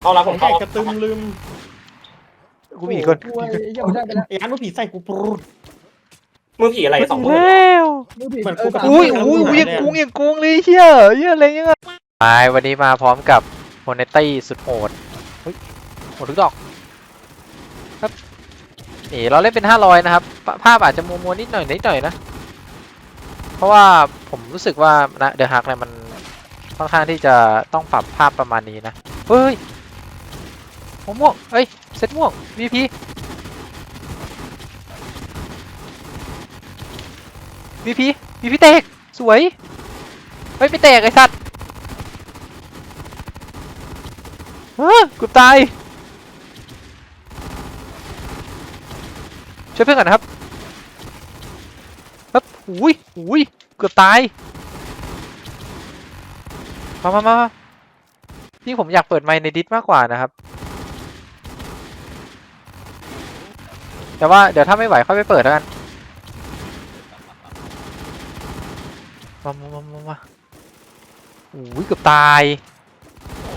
เข้าแล้วผมแค่เข้ากระตึมลืมกูมีคนโอ้ยไอ้เหี้ยผมได้ไปแล้วไอ้อันว่าผีใส่กูปรุด มือผีอะไรสองมือแล้วมือผิดเหมือนเอกูอกับสามอุ้ยมือุ้ยสามอุ้ยมืยังกุ้งยังกุ้งเลยเฮียเฮียอะไรยังไงไปวันนี้มาพร้อมกับโมเนตี้สุดโหดเฮ้ยโหดทุกดอกครับนี่เราเล่นเป็นห้าร้อยนะครับภภาพอาจจะมัวมัวๆนิดหน่อยนิดหน่อยนะ เพราะว่าผมรู้สึกว่านะเดอะฮักเนี่ยมันค่อนข้างที่จะต้องปรับภาพประมาณนี้นะเฮ้ย หัวม่วงเอ้ย เซตม่วง VP วีพีวีพีแตก สวยเฮ้ยไม่แตกไอ้สัตว์เฮ้ยกูตาย ช่วยเพื่อนก่อนนะครับครับอุ้ยอุ้ยเกือบตายมามามามาที่ผมอยากเปิดไมค์ในดิสมากกว่านะครับ แต่ว่าเดี๋ยวถ้าไม่ไหวค่อยไปเปิดแล้วกันมามามามามาโอ้ยเกือบตาย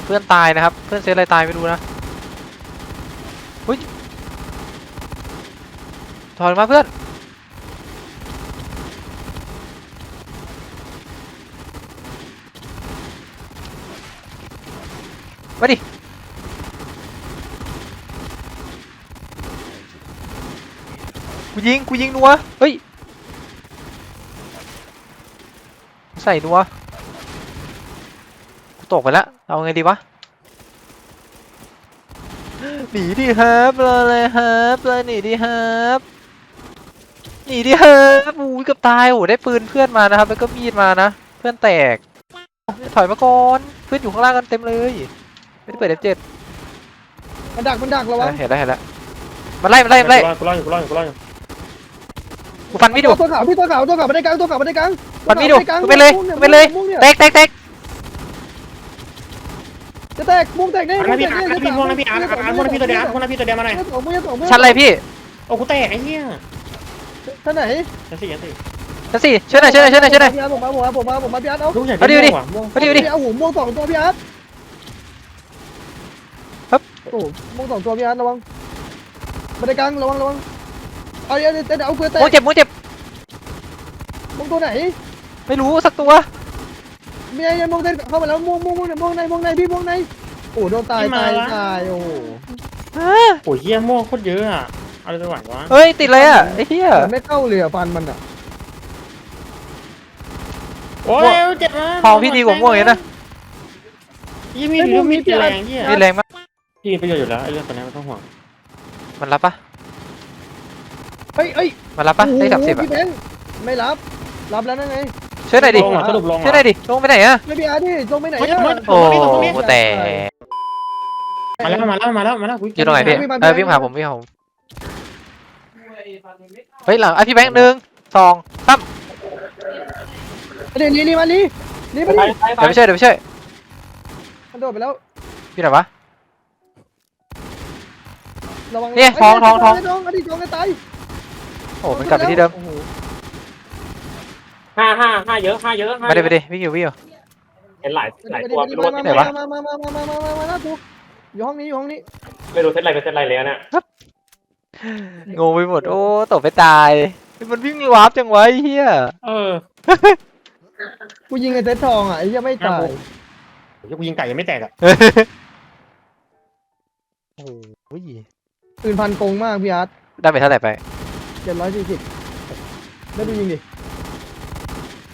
เพื่อนตายนะครับ เพื่อนเซตอะไรตายไม่รู้นะเฮ้ยถอยมาเพื่อน มาดิ กูยิงกูยิงนัวเฮ้ยใส่นัวกูตกไปแล้วเอาไงดีวะหนีดิครับรอเลยครับรอหนีดิครับหนีดิครับอู้ยเกือบตายโอ้ได้ปืนเพื่อนมานะครับแล้วก็มีดมานะเพื่อนแตกถอยมาก่อนเพื่อนอยู่ข้างล่างกันเต็มเลยไม่ได้เปิด F7 มันดักมันดักเราวะเห็นแล้วเห็นแล้วมันไล่มันไล่มันไล่กูรอดอยู่กูรอดอยู่กูรอดอยู่ กูฟันไม่ดูตัวขาวพี่ตัวขาวตัวขาวมาได้กลางตัวขาวมาได้กลางฟันไม่ดูตัวขาวกูไปเลยม่วงกูไปเลยม่วงนี่แตกแตกแตกจะแตกม่วงแตกแน่อันนั้นพี่อาร์ตพี่ม่วงนะพี่อาร์ตอาร์ตม่วงนะพี่ตัวเดียวอาร์ตม่วงนะพี่ตัวเดียวมาหน่อยม่วงม่วงม่วงม่วงชั้นอะไรพี่โอ้กูแตกไอ้เหี้ยท่านไหนจังสิจังสิชั้นสี่ช่วยหน่อยช่วยหน่อยช่วยหน่อยช่วยหน่อยพี่อาร์ตผมมาผมมาผมมาผมมาพี่อาร์ตเอาลูกใหญ่เอาดิเอาดิม่วงว่ะม่วงมาดิมาดิเอาหูม่วงสองตัวพี่อาร์ตครับโอ้ม่วงสองตัวพี่อาร์ตระวังมาได้กลางระวังระวัง เอาเดี๋ยวเดี๋ยวเดี๋ยวเอาเกลือแตโอ้กเจ็บโอ้เจ็บม่วงตัวไหนไม่รู้สักตัวเมียยังม่วงเต้นเข้ามาแล้วม่วงม่วงม่วงม่วงในม่วงในพี่ม่วงในโอ้โดนตายตายตายโอ้โหโอ้ยเหี้ยม่วงโคตรเยอะอะเอาอะไรไปไหววะเฮ้ยติดเลยอะไอ้เหี้ยมันไม่เข้าเลยอะฟันมันอะโอ้ยเจ็บนะทองพี่ดีกว่าม่วงอย่างนี้นะยี่มีดหรือมีดแรงเหี้ยนี่แรงมากพี่มีประโยชน์อยู่แล้วไอ้เรื่องตัวนี้ไม่ต้องห่วงมันรับปะ เฮ้ยเฮ้ยมันรับปะได้สามสิบโอ้อะโหพี่แบงค์ไม่รับ รับแล้วนั่นไง ช่วยหน่อยดิลงเหรอสรุปลงเหรช่วยอหน่อยดิลงไปไหนอะไม่พี่อาร์ดิลงไปไหนเฮ้ยอะเฮ้ย โอ้โหแต่มาแล้วมาแล้วมาแล้วมาแล้วอยู่ตรงไหนพี่เออวิ่งมาหาผมวิ่งมาหาผมเฮ้ยหลังไอะพี่แบงค์หนึ่งสองสามเดี๋ยวนี้นี่มานี่นี่มาไปนี่ไปไปเดี๋ยวไปช่วยเดี๋ยวไปช่วยมันโดดไปแล้วพี่ไหนวะ ระวังเนี่ยทองทองทองทองอดีตทองจะตาย โอ้มันกลับไปที่เดิมโอ้โหห้าห้าห้าเยอะห้าเยอะห้าไม่ได้เยไปอะดิวิ่งอยู่วิ่งอยู่ เห็นหลายหลายตัวมาไม่รู้ว่ามาไหนวะมามามามามามามามามาดูอยู่ห้องนี้อยู่ห้องนี้ไม่รู้เซตอะไรเป็นเซตอะไรเลยเนี่ยงงไปหมดโอ้ตกไปตาย มันวิ่งวาร์ปจังวะไอ้เหี้ยเออกูยิงไอ้เซตทองอะไอ้เหี้ยังไม่ตายเดี๋ยวกูยิงไก่ยังไม่แตกอะโอ้ยปืนพันโกงมากพี่อาร์ตได้ไปเท่าไหร่ไป เจ็ดร้อยสี่สิบแล้วดูยิงดิ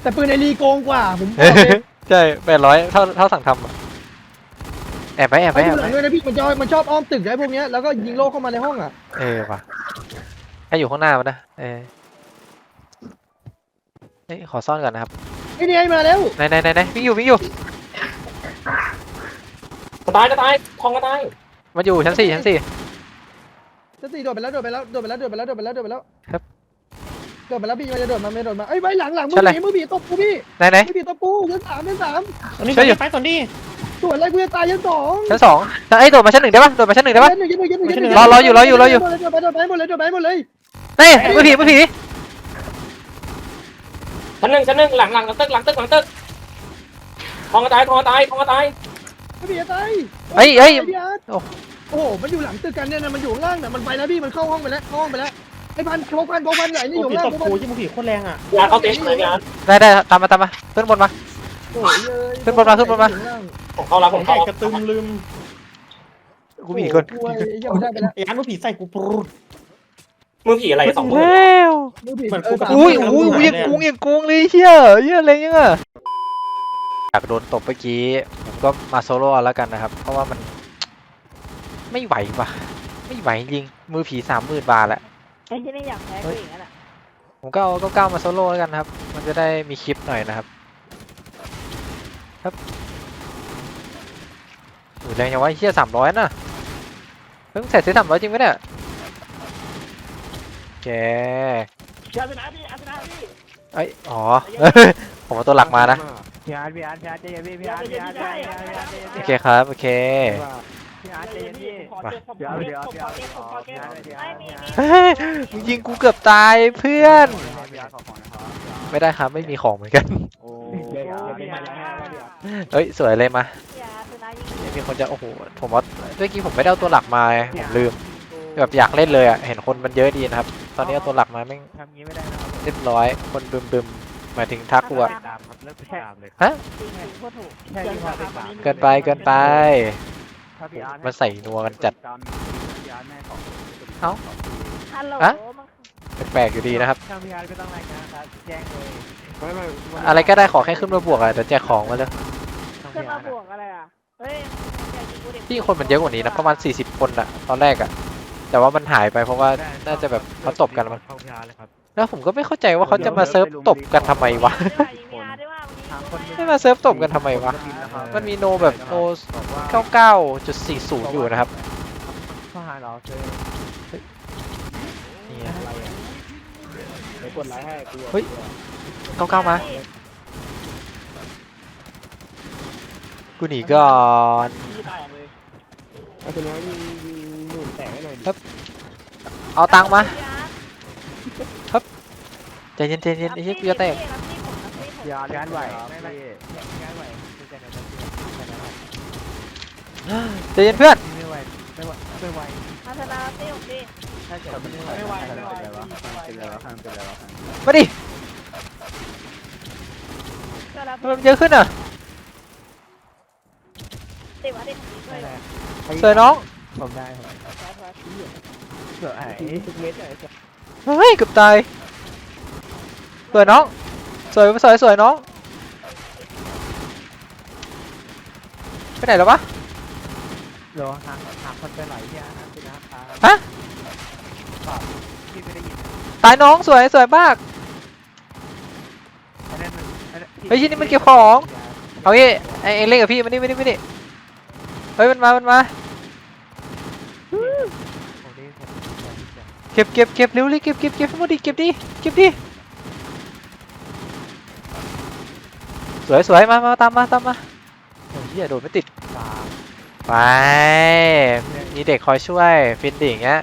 แต่ปืนไอรีโกงกว่า ผมบอกเลย ใช่แปดร้อยเท่าเท่าสั่งทำอะแอบไปแอบไปไปแอดูบหไปลังด้วยนะพี่มันชอบมันชอบอ้อมตึกไอ้พวกเนี้ยแล้วก็ยิงโลกเข้ามาในห้องอะเออว่ะให้อยู่ข้างหน้ามันนะ เออเฮ้ยขอซ่อนก่อนนะครับไอ้นี่ไอ้มาแล้วไหนไหนไหนไหนวิ่งอยู่วิ่งอยู่จะตายจะตายทองก็ตายมันอยู่ชั้นสี่ชั้นสี่ จะตีโดดไปแล้วโดดไปแล้วโดดไปแล้วโดดไปแล้วโดดไปแล้วโดดไปแล้วครับโดดไปแล้วพี่มันจะโดดมาไม่โดดมาเอ้ยไว้หลังหลังมืใช่ออะไรผีมือผีตบกูพี่ไหนไหน มือผีตบกูยันสามยันสามตอนนี้ช่วยอยู่ ไปก่อนดิส่วนอะไรกูจะตายยันสองชั้นสองไอ้ยโดดมาชั้นหนึ่งได้ปะโดดมาชั้นหนึ่งได้ปะ ยันหนึ่งยันหนึ่งยันหนึ่งยันหนึ่งรอรออยู่รออยู่รออยู่ โดดไปโดดไปหมดเลยโดดไปหมดเลยเฮ้ยมือผีมือผีชั้นหนึ่งชั้นหนึ่งหลังหลังตึกหลังตึกหลังตึกทองก็ตายทองก็ตายทองก็ตายพี่อาร์ตายเฮ้ยเฮ้ยพี่อาร์ตโอ้ โอ้โห มันอยู่หลังตึกกันเนี่ยนะมันอยู่ข้างล่างน่ะมันไปแล้วพี่ มันเข้าห้องไปแล้วเข้าห้องไปแล้ว ไอ้พันโคพันโคพันใหญ่นี่โอ้อยู่ผีข้างตล่างบโคพันโอ้ยี่มึงผีโคตรแรงอะยาเข้าเต็มเลยยาได้ได้ตามมาตามมาขึ้นบนมาโอ้ยเอ้ยขึ้นบนมาขึ้นบนมาอยู่ข้งล่งผมเข้าแล้วผผมมแข่เข้างกระตึมลืมกูมีอีกคนโอ้ยไอ้เหี้ยมันได้ไปแล้วไอ้อันมึงผีใส่กูปรุด มือผีอะไรสองมือแล้วมือผิดเหมือนเอกูอกับสามอุ้ยมือุ้ยสามอุ้ยมืยังกุงยังกุงเลยเชี่ยเหี้ยอะไรยังอะอยากโดนตบเมื่อกี้ผมก็มาโซโล่เอาแล้วกันนะครับ เพราะว่ามัน ไม่ไหวว่ะ ไม่ไหวจริง มือผีสามหมื่นบาทแหละไอ้ที่นี่อยากแพ้กูอีกแล้วน่ะผมก็เอาเก้าเก้ามาโซโล่แล้วกันครับ มันจะได้มีคลิปหน่อยนะครับ ครับโอ้ยแรงยังวะเฮียสามร้อยน่ะ เพิ่งใส่เซตสามร้อยจริงไหมเนี่ยแกยาชนะพี่ยาชนะพี่เอ้ยอ๋อ ผมเอาตัวหลักมานะ พี่อาร์ตพี่อาร์ตพี่อาร์ตใจเย็นพี่พี่อาร์ตพี่อาร์ตพี่อาร์ตพี่อาร์ตพี่อาร์ตใจเย็นโอพี่เคครับ โอเค พี่อาร์ตใจเย็นพี่เดี๋ยวเดี๋ยวเดี๋ยวไอ้มีมีเฮ้ยมึงยิงกูเกือบตายเพื่อน พี่อาร์ตขอของนะครับไม่ได้ครับไม่มีของเหมือนกัน โอ้พี่อาร์ตพี่อาร์ตเฮ้ยสวยเลยมาพี่อาร์ตชนะยิงเดี๋ยวมีคนจะโอ้โหผมว่าเมื่อกี้ผมไม่ได้เอาตัวหลักมาไงผมลืมแบบอยากเล่นเลยอะเห็นคนมันเยอะดีนะครับ ตอนนี้เอาตัวหลักมาแม่งทำงี้ไม่ได้นะครับเรียบร้อย คนบึมบึมหมายถึงทักกูอะตามครับเลิกไปตามเลยฮะจริงจริงโคตรถูกเกินไปเกินไป ถ้าพี่อาร์ตมันใส่นัวกันจัดตามพี่อาร์ตแม่ของเอ้า ฮัลโหลฮะมันแปลกๆอยู่ดีนะครับ ทางพี่อาร์ตก็ต้องรายงานครับแจ้งเลยไม่ไม่อะไรก็ได้ขอแค่ขึ้นมาบวกอะเดี๋ยวแจกของมาเลยขึ้นมาบวกอะไรอะ เฮ้ยอยากยิงกูดิที่คนมันเยอะกว่านี้นะประมาณ 40 คนอะตอนแรกอะแต่ว่ามันหายไปเพราะว่าน่าจะแบบเขาตบกันมั้งเข้าพี่อาร์ตเลยครับ แล้วผมก็ไม่เข้าใจว่าเขาจะมาเซิร์ฟตบกันทำไมวะได้ว่ายิง พี่อาร์ตได้ว่าวันนี้ไม่มาเซิร์ฟตบกันทำไมวะ มันมีโนแบบโนบอกว่า99.40 อยู่นะครับข้อหาเราเจอนี่อะไรอะเดี๋ยวกดไลค์ให้กูเฮ้ย99 มา กูหนีก่อนพี่ตายเลยเอาตัวนี้ยิงยิงหนุนแตกให้หน่อยดิเอาตังค์มาพี่อาร์ตใจเย็นใจเย็นไอ้เหี้ยกูจะแตก รับที่ผมรับที่ผมยาย้านไหวไม่ไม่ย้านไหวจเย็นเพื่อนไม่ไหวไม่ไหวไม่ไหวมาชนะรับที่ผมดิถ้าเกิดไม่ไหวไม่ไหวไม่ไหวเป็นแล้วข้างเป็นแล้วข้างมาดิก็รับทำไมมันเยอะขึ้นอะติวะดิช่วยสวยน้องผมได้ผมเสือไอ้ทุกเม็ดไอ้เฮ้ยเกือบตายสวยน้อง สวยสวยสวยน้องไปไหนแล้ววะเดี๋ยวหาหาคนไปไหลที่อาร์ตนะครับฮะพี่ไม่ได้ยินตายน้องสวยสวยมากอันนั้นเฮ้ยชิ้นนี้มันเก็บของเอางี้ไอ้ไอ้เล่นกับพี่มานี่มานี่มานี่เฮ้ยมันมามันมาผมได้ผมเก็บเก็บเก็บเร็วเลยเก็บเก็บเก็บให้หมดดิเก็บดิเก็บดิ สวยสวยมามาตามมาตามมาโอ้ยเหี้ยโดดไม่ติดตามไปมีเด็กคอยช่วย ฟินดิ่างเงี้ย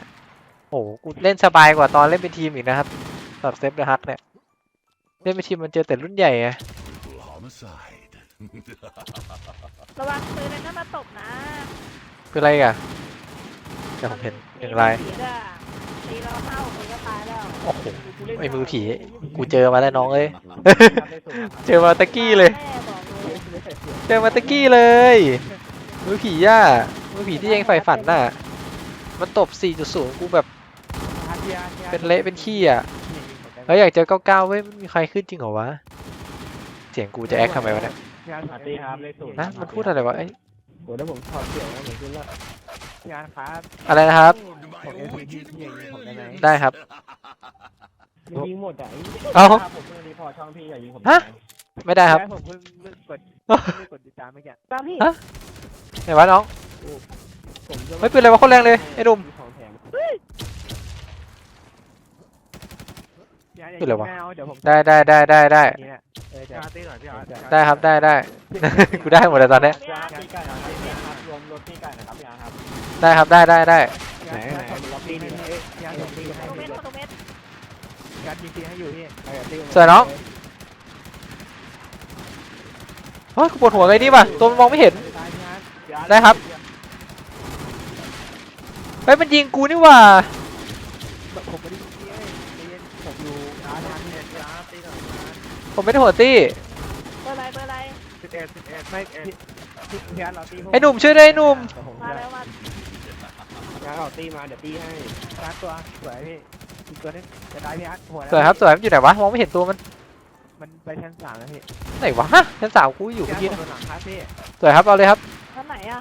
โอ้โหกูเล่นสบายกว่าตอนเล่นเป็นทีมอีกนะครับสำหรับเซฟเดอะฮักเนี่ย เล่นเป็นทีมมันเจอแต่รุ่นใหญ่ไง Homicide. ระวังปืนนั้นมาตบนะคืออะไรกันเดี๋ยวผมเห็นหนึ่งลายผีด้วยตีเราเข้าผีก็ตายแล้ว โอ้โหไอ้มือผี กูเจอมาแล้วน้องเอ้ย เจอมาตะกี้เลยแม่บอกเลยเจอมาตะกี้เลย มือผีย่า มือผีที่ยังใฝ่ฝันน่ะ มันตบ4.0กูแบบเป็นเละเป็นขี้อะแล้วอยากเจอ99เว้ยมันมีใครขึ้นจริงเหรอวะ เสียงกูจะแอคทำไมวะเนี่ยยานปาร์ตี้ครับเลขศูนย์นะมันพูดอะไรวะไอ้ยโหแล้วผมถอดเสียงแล้วเหมือนขึ้นแล้วยานครับ อะไรนะครับ ผมเอฟพีที่ยิงผมได้ไหมได้ครับ ยิงหมดอะเอ้า ผมเพิ่งรีพอร์ตช่องพี่อย่ายิงผมฮะ ไม่ได้ครับ ผมเพิ่งเพิ่งกดเพิ่งกดติดตามเมื่อกี้ตามพี่ฮะ ไหนวะน้อง ผมจะเฮ้ยปืนอะไรวะโคนแรงเลยไอ้ดุมของแถมคืออะไรวะเดี๋ยวผมได้ได้ได้ได้ได้ นี่แหละเออจะตีหน่อยพี่อาร์ตได้ครับได้ได้ กูได้หมดเลยตอนเนี้ย พี่อาร์ตตีไก่นะครับพี่อาร์ตครับรวมรถตีไก่นะครับพี่อาร์ตครับได้ครับได้ได้ได้ ไหนไหน สวยน้องเฮ้ยกูปวดหัวไงนี่วะตัวมันมองไม่เห็นตายพี่อาร์ตยได้ครับ เฮ้ยมันยิงกูนี่หว่าผมไม่ได้ยิงพี่เอ้ยใจเย็นผมอยู่ร้านร้านเนี่ยร้านตีหน่อยร้านผมไม่ได้หัวตี้เบอร์อะไรเบอร์อะไรสิบเอ็ดสิบเอ็ดไม่พี่พี่พี่อาร์ตเราตีผมไอ้หนุ่มช่วยด้วยไอ้หนุ่มเดี๋ยวผมมาจะแล้วมาพี่อาร์ตเราตีมาเดี๋ยวตีให้ร้านตัวสวยพี่ อีกตัวนึงจะได้พี่อาร์ตหัวแล้วสวยครับสวยมันอยู่ไหนวะมองไม่เห็นตัวมันมันไปชั้นสามแล้วพี่ไหนวะฮะชั้นสามกูอยู่พี่เมื่อาอร์กี้ตนะบนหลังคาพี่สวยครับเอาเลยครับท่านไหนอะ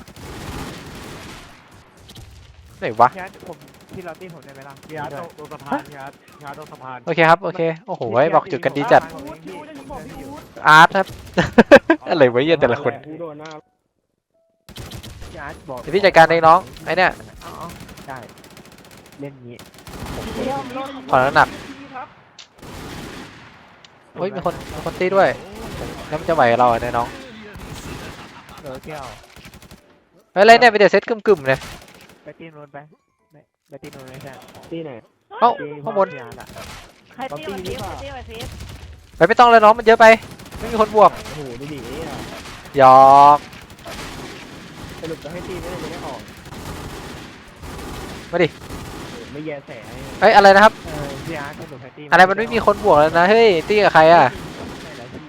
ไหนวะพี่อาร์ตผมที่เราตีผมได้ไหมล่ะพี่อาร์ตตรงสะพานพี่อาร์ตพี่อาร์ตตรงสะพานโอเคครับโอเคโอ้โหไว้บอกจุดกันดีจัดผมเองพี่ผมเดินอยู่อาร์ตครับ อะไรวะเหี้ยแต่ละคนกูโดนหน้าพี่อาร์ตบอกเดี๋ยวพี่จัดการเองน้องไอ้เนี่ยอ๋อได้เล่นงี้ ขอน้ำหนักเฮ้ยมีคนมีคนตีด้วยแล้วมันจะไหวกับเราเนี่ยน้องเออเที่ยวเฮ้ยอะไรเนี่ยไปเดี๋ยวเซตกึ่มๆเลยไปตีนนไปไปไปตีนนไม่ใช่ที่ไหนเอ้าข้างบนพี่อาร์ตอะใครตีมาฟีใครตีมาฟีไปไม่ต้องเลยน้องมันเยอะไปไม่มีคนบวกโอ้โหดูดิเนี่ยหยอกสรุปจะให้ตีไม่ได้จะไม่ออกมาดิ ไม่แย่แสให้เฮ้ยอะไรนะครับ เออพี่อาร์ตสรุปให้ตีอะไรมันไม่มีคนบวกแล้วนะเฮ้ยตีกับใครอะใช่แล้วพี่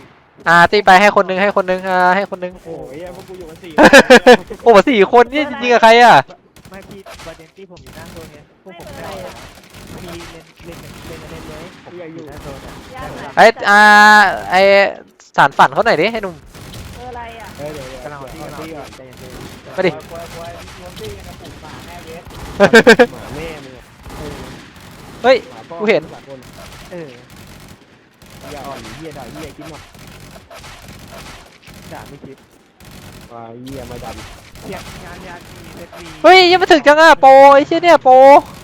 อ่าตีไปให้คนนึงให้คนนึงอ่าให้คนนึง โอ้ยพวกกูอยู่กันสี่โอ้โหสี่คนนี่จริงๆกับใครอะไม่พี่ประเด็นที่ผมอยู่หน้าโซนเนี่ยพวกผมไม่เอาอะพี่เล่นเล่นเล่นเล่นเลยผมอยู่หน้าโซนเนี่ยยากไหมไอ้อ่าไอ้สารฝันเขาหน่อยดิให้หนุ่มเบอร์อะไรอะเออเดี๋ยวเดี๋ยวกำลังเอาที่กำลังตีเอาก่อนที่ใจเย็นมาดิควายควายรวมตีกันนะปู่หมาแม่เวสหมาแม่มึงอะ เฮ้ยหมาพ่อกูเห็นสากลๆเอออย่าอ่อนเหี้ยด่าเหี้ยกินหมดด่าไม่คิดอ่าเหี้ยมาดันเทียบงานยานมีเซตมีเฮ้ยยังมาถึงจังอะโปรไอ้เชี่ยเนี่ยโปร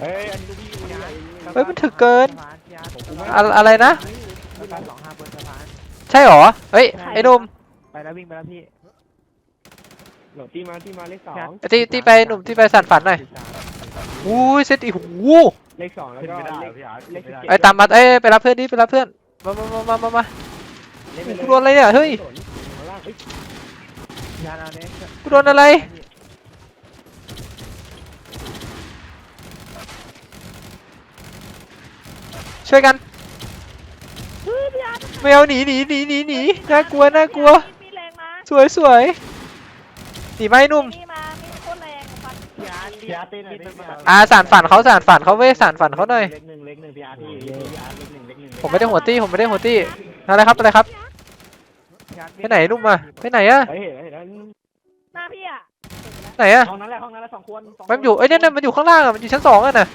เฮ้ยอันนี้ลูกพี่กูใหญ่เฮ้ยมันถึกเกินสะพานพี่อาร์ตผมอะอะไรนะ สะพานสองห้าบนสะพานใช่เหรอ เฮ้ย ไอ้หนุ่มไปแล้ววิ่งไปแล้วพี่หลบตีมาตีมาเลขสองตีตีไปหนุ่มตีไปสารฝันหน่อย อุ้ยเซตอีกหู เลขสองแล้วก็เลขเลขสิบเจ็ดไอ้ตามมาเอ้ยไปรับเพื่อนดิไปรับเพื่อนมามามามามามาเล่นไปเลยกูโดนอะไรเนี่ยเฮ้ยข้างล่างเฮ้ยยานเอาเนี้ยกูโดนอะไรช่วยกันเฮ้ยพี่อาร์ตไม่เอาหนีหนีหนีหนีหนีน่ากลัวน่ากลัวมีแรงมาสวยสวยหนีไหมหนุ่ม มีมามีโคตรแรงฟัน พี่อาร์ตพี่อาร์ตตีหน่อยพี่อาร์ตอ่าสารฝันเขาสารฝันเขาเว้ยสารฝันเขาหน่อย เลขหนึ่งเลขหนึ่งพี่อาร์ตพี่พี่อาร์ตเลขหนึ่งเลขหนึ่งผมไม่ได้หัวตี้ผมไม่ได้หัวตี้อะไรครับอะไรครับ ไปไหนนุ่มอะไปไหนอะเฮ้ยเห็นแล้วเห็นแล้วหน้าพี่อะไหนอะห้องนั้นแหละห้องนั้นแหละสองคนสงคมันอยู่เอ้ยเนี่ยเนี่ยมันอยู่ข้างล่างอะมันอยู่ชั้นสองอะน่ะ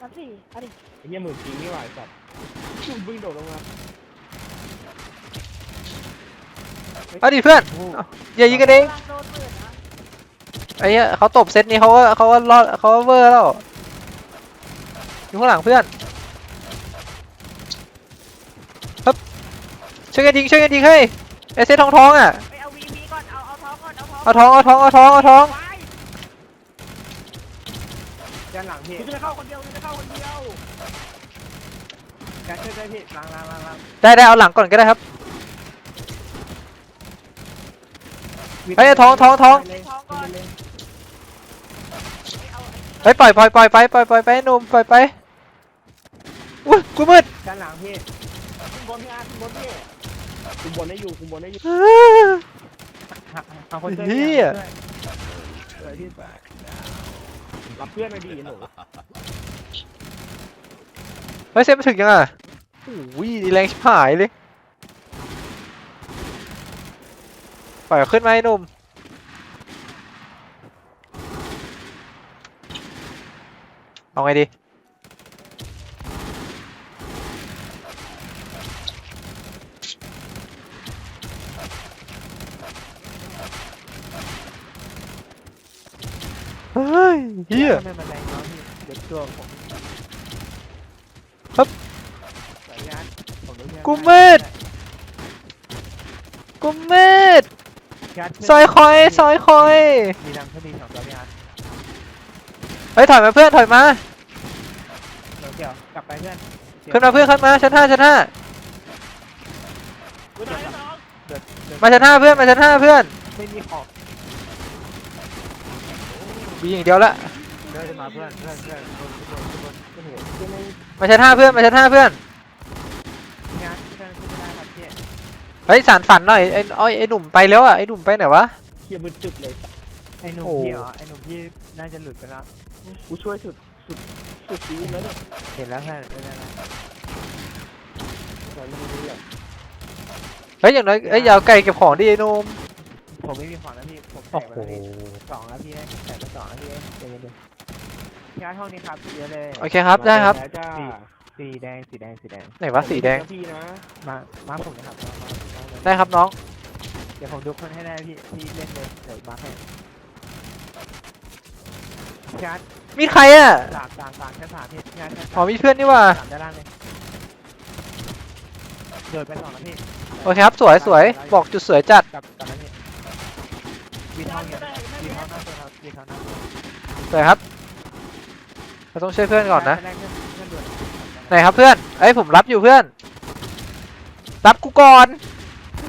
นั่นสิอันนี้ไอ้เหี้ยหมื่นจริงนี่หว่าไอ้สัตว์บึ้งโดดลงมาเอาดิเพื่อนอย่ายิงกันเองกำลังโดนหมื่นนะ ไอ้เหี้ยเขาตบเซตนี้เขาก็เขาก็รอดเขาก็เวอร์แล้วอยู่ข้างหลังเพื่อนฮึบช่วยกันยิงช่วยกันยิงเฮ้ยไอเซตทองทองอะไปเอาวีพีก่อน เอาเอาท้องก่อน เอาท้องเอาทองเอาทองเอาทองเอาทองไปด้านหลังพี่กูจะเข้าคนเดียวกูจะเข้าคนเดียวการช่วยได้พี่ล้างล้างล้างล้างได้ได้เอาหลังก่อนก็ได้ครับ เฮ้ยทองทองทองท้องก่อนเอา เฮ้ยปล่อยปล่อยปล่อยไปปล่อยปล่อยไปหนุ่มปล่อยไปอุ้ยกูมืดด้านหลังพี่คุมบนพี่อาร์ตคุมบนพี่คุมบนได้อยู่คุมบนได้อยู่เอาคนช่วยเฮีพี่ยช่วยพี่รับเพื่อนมาดีหนูเฮ้ยเซตมาถึงยังอะโอ้ยดีแรงชิบหายเลยปล่อยขึ้นมาไอ้หนุ่ม เอาไงดีเฮ้ยเฮียทำไมมันแรงเนาะพี่เด็กตัวผมครับสายยานผมรู้เรื่องกูมืดกูมืดพี่าร์ตขึ้นซอยคอยซอยคอยมีดังขึ้นมีสองตัวพี่อาร์ต เฮ้ยถอยมาเพื่อนถอยมา เดี๋ยวเดี๋ยวกลับไปเพื่อนขึ้นมาเพื่อนขึ้นมาชั้นห้าชั้นห้ากูได้สองเดี๋ยวเดี๋ยวมาชั้นห้าเพื่อนมาชั้นห้าเพื่อนไม่มีของกูยิงอย่างเดียวละเพื่อนจะมาเพื่อนเพื่อนเพื่อนคนทุกคนทุกคนโอ้โหมาชั้นห้าเพื่อนมาชั้นห้าเพื่อนงานเพื่อนขึ้นไม่ได้ครับพี่เฮ้ยสารฝันหน่อยไอ้ไอ้ไอ้หนุ่มไปแล้วอะไอ้หนุ่มไปไหนวะ เฮียมึนจุดเลยไอ้หนุ่มโอ้พี่เหรอไอ้หนุ่มพี่น่าจะหลุดไปแล้ว กูช่วยสุดสุดสุดชีวิตแล้วเนี่ยเห็นแล้วเพื่อนเป็นไงนะแต่ไม่รู้เรื่องเฮ้ยอย่างน้อยเอ้ยอย่าเอาไก่เก็บของดิไอ้หนุ่มผมไม่มีของแล้วพี่ ผมแตโอ้กไปโหแล้วพี่สองแล้วพี่แตกไปสองแล้วพี่เดี๋ยวเดี๋ยวพี่อาร์ตห้องนี้ครับเยอะเลยโอเคครับได้ครับแล้วจ้าสีแดงสีแดงสีแดง ไหนวะสีแดงพี่นะมามาผมนะครับมามามามาได้ครับน้องเดี๋ยวผมดูคนให้ได้พี่พี่เล่นเลยเดี๋ยวมาให้ พี่อาร์ตมีใครอะสามสามสามแค่สามพี่พี่อาร์ตแค่อ๋อสามมีเพื่อนนี่ว่าสามด้านล่างเลยโดดไปสองแล้วพี่โอเคครับสวยสวยบอกจุดสวยจัดกลับกลับแล้วพี่วีเท่าเนี่ยวีเท่าหน้าตัวครับวีเท่าหน้าตัวสวยครับเราต้องช่วยเพื่อนก่อนนะแรกเพื่อนเพื่อนด่วนไหนครับเพื่อนเอ้ยผมรับอยู่เพื่อน รับกูก่อน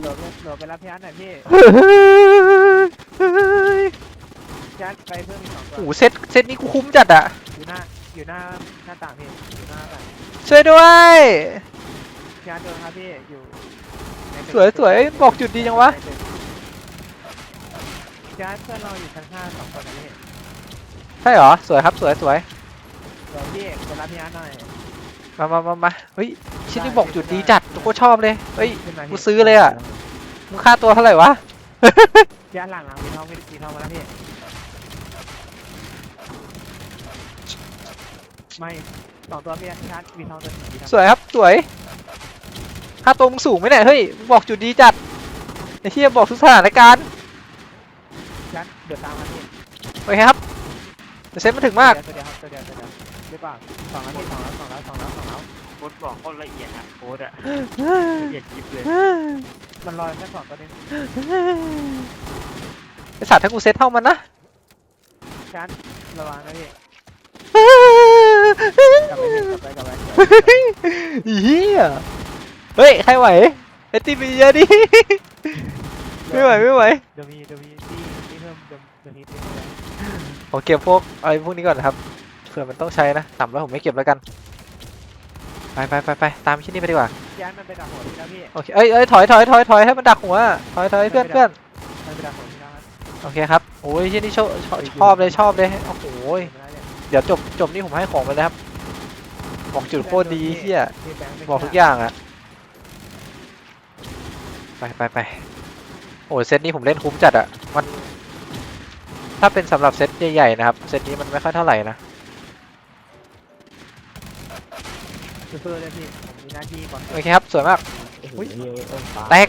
โหลดโหลดไปรับพี่อาร์ตหน่อยพี่เฮ้ ยเฮ้ยพี่อาร์ตไปเพิ่มอีกสองตัวโอ้โหเซตเซตนี้กูคุ้มจัดอะอยู่หน้าอยู่หน้าหน้าต่างพี่อยู่หน้าต่างช่วยด้วยพี่อาร์ตโดนครับพี่อยู่ในตึกสวยสวยเอ้ยบอกจุดดีจังวะพี่อาร์ตเพื่อนเราอยู่ชั้นห้าสองคนนะพี่ใช่เหรอสวยครับสวยสวยเดี๋ยวพี่ไปรับพี่อาร์ตหน่อย มามามามาเฮ้ยชิ้นนี้บอกจุดดีจัดกูชอบเลยเฮ้ย ขึ้นมาพี่กูซื้อเลยอะ มึงค่าตัวเท่าไหร่วะพี่อาร์ตหลังหลังพี่ทองพี่พี่ทองมาแล้วพี่ ไม่สองตัวพี่อาร์ตพี่อาร์ตพี่ทองตัวหนึ่งพี่ทองสวยครับสวยค่าตัวมึงสูงไหมเนี่ยเฮ้ยมึงบอกจุดดีจัดไอ้เหี้ยบอกทุกสถานการณ์พี่อาร์ตเดือดตามมาพี่โอเคครับแต่เซตมันถึงมากตัวเดียวครับตัวเดียวตัวเดียวหรือเปล่าสองแล้วพี่สองแล้วสองแล้วสองแล้วสองแล้วโค้ดบอกโคตรละเอียดอะโค้ดอะละเอียดยิบเลยมันลอยแค่สองตัวนี้ไอสัตว์ถ้ากูเซตเท่ามันนะพี่อาร์ตระวังนะพี่ กลับไปพี่กลับไปกลับไปเหี้ยเฮ้ย ใครไหวไอตีมีเยอะดิ ไม่ไหวไม่ไหว เดี๋ยวมีเดี๋ยวมีที่ที่เพิ่มเดี๋ยวเดี๋ยวมีที่เพิ่มผมเก็บพวกอะไรพวกนี้ก่อนนะครับเผื่อมันต้องใช้นะต่ำแล้วผมไม่เก็บแล้วกัน ไปไปไปไปตามชิ้นนี้ไปดีกว่าพี่อาร์ตมันไปดักหัวพี่แล้วพี่โอเคเอ้ยเอ้ยถอยถอยถอยถอยให้มันดักหัว ถอยถอยเพื่อนเพื่อนมันไปดักหัวพี่แล้วครับโอเคครับ โอ้ยชิ้นนี้ชอบชอบชอบเลยชอบเลย โอ้โหยไม่ได้เนี่ย เดี๋ยวจบจบนี่ผมให้ของไปเลยครับ บอกจุดโคตรดีเฮียพี่แบงค์ไม่บอกทุกอย่างอะไปไปไปโอ้ยเซตนี้ผมเล่นคุ้มจัดอะมัน ถ้าเป็นสำหรับเซตใหญ่ๆนะครับ เซตนี้มันไม่ค่อยเท่าไหร่นะซูเปอร์เลยพี่ผมมีหน้าที่ก่อนโอเคครับสวยมากอุ๊ยแตก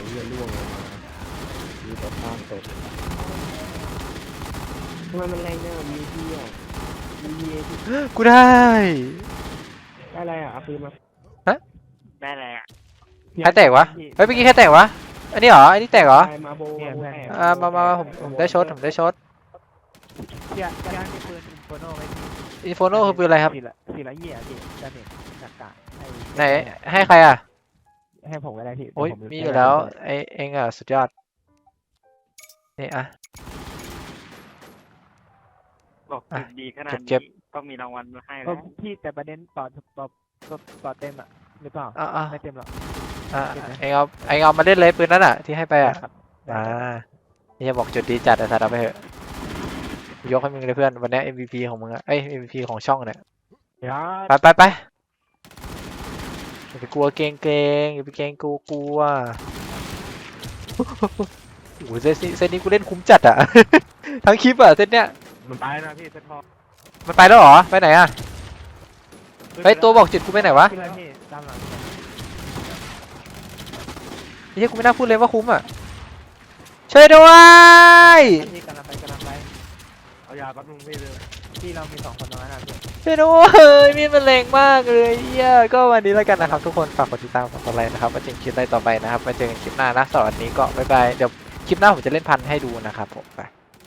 มีแต่ภาพตกทำไมมันแรงเนี่ยมีที่อะมีเยที่ กูได้ ได้อะไรอะเอาปืนมาฮะ ได้อะไรอะใครแตกวะ เฮ้ยเมื่อกี้ใครแตกวะ อันนี้เหรอ อันนี้แตกเหรอ ได้มาโบมาโบแอบอ่ามามามาผมผมได้ช็อตผมได้ช็อตพี่อาร์ตพี่อาร์ตมีปืนอินโฟโน่ไหมพี่อินโฟโนคือปืนอะไรครับ สี่ละสี่ละยี่อะพี่ดาเมจจากกะให้ไหน ให้ใครอะ ให้ผมก็ได้พี่โอ้ยเดี๋วผมีอยู่แล้วไอเองอะ สุดยอด นี่อะ บอกอะดีขนาดเก็บนี้ต้องมีรางวัลมาให้เอแล้อวพี่แต่ประเด็นต่อต่อต่อต่อเต็มอะหรือเปล่าอะอะไม่เต็มหรอกอะเองเอาเองเอามาเล่นเลยปืนนั้นอะ ที่ให้ไปอะครับอ่านี่จะบอกจุดดีจัดแต่สัตว์เอาไปเถอะยกให้มึงเลยเพื่อนวันนี้ MVP ของมึงอะเอ้ย MVP ของช่องเนี่ยยาไปไปไปอย่าไปกลัวเกรงเกรงอย่าไปเกรงกลัวกลัวโอ้โหเซตนี้เซตนี้กูเล่นคุ้มจัดอะทั้งคลิปอะเซตเนี้ย มันไปนะพี่เซ็ตทองมันไปแล้วเหรอ ไปไหนอะเฮ้ยตัวบอกจุดกูไปไหนวะพี่เลยพี่ตามหลังพี่เลยไอ้เหี้ยกูไม่น่าพูดเลยว่าคุ้มอะช่วยด้วยพี่กำลังไปกำลังไปเอายาแป๊บนึงพี่เลยพี่เรามีสองคนตรงนั้นอะพี่ช่วยด้วยมีดมันแรงมากเลยเหี้ยก็วันนี้แล้วกันนะครับทุกคนฝากกดติดตามฝากกดไลค์นะครับมาเจอกันคลิปอะไรต่อไปนะครับมาเจอกันคลิปหน้านะสำหรับวันนี้ก็บ๊ายบายเดี๋ยวคลิปหน้าผมจะเล่นพันให้ดูนะครับผมไป